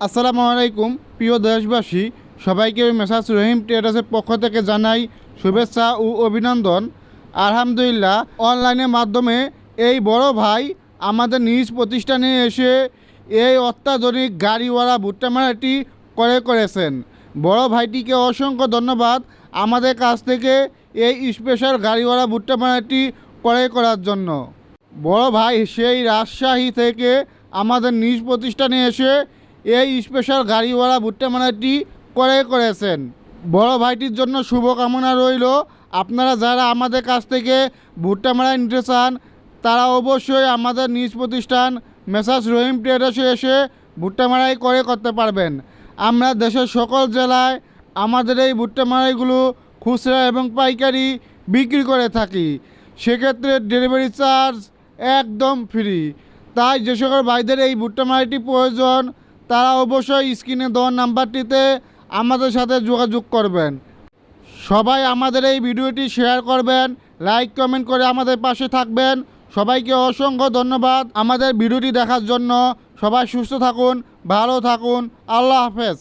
আসসালামু আলাইকুম, প্রিয় দেশবাসী, সবাইকে মেসাজ রহিম ট্রেডার্সের পক্ষ থেকে জানাই শুভেচ্ছা ও অভিনন্দন। আলহামদুলিল্লাহ, অনলাইনের মাধ্যমে এই বড় ভাই আমাদের নিজ প্রতিষ্ঠানে এসে এই অত্যাধুনিক গাড়িওয়ালা ভুট্টা মারাটি করে করেছেন। বড় ভাইটিকে অসংখ্য ধন্যবাদ আমাদের কাছ থেকে এই স্পেশাল গাড়িওয়ালা ভুট্টা মারাটি করে করার জন্য। বড় ভাই সেই রাজশাহী থেকে আমাদের নিজ প্রতিষ্ঠানে এসে এই স্পেশাল গাড়িওয়ালা ভুট্টা মানাটি ক্রয় করেছেন। বড় ভাইটির জন্য শুভকামনা রইল। আপনারা যারা আমাদের কাছ থেকে ভুট্টা মারা নিতে চান, তারা অবশ্যই আমাদের নিজ প্রতিষ্ঠান মেসাজ রহিম ট্রেডার্সে এসে ভুট্টা মারাই করে করতে পারবেন। আমরা দেশের সকল জেলায় আমাদের এই ভুট্টা মারাইগুলো খুচরা এবং পাইকারি বিক্রি করে থাকি। সেক্ষেত্রে ডেলিভারি চার্জ একদম ফ্রি তাই যে সকল ভাইদের এই ভুট্টা মারাইটি প্রয়োজন তারা অবশ্যই স্ক্রিনে দেওয়া নাম্বারটিতে আমাদের সাথে যোগাযোগ করবেন। সবাই আমাদের এই ভিডিওটি শেয়ার করবেন, লাইক, কমেন্ট করে আমাদের পাশে থাকবেন। সবাইকে অসংখ্য ধন্যবাদ আমাদের ভিডিওটি দেখার জন্য। সবাই সুস্থ থাকুন, ভালো থাকুন। আল্লাহ হাফেজ।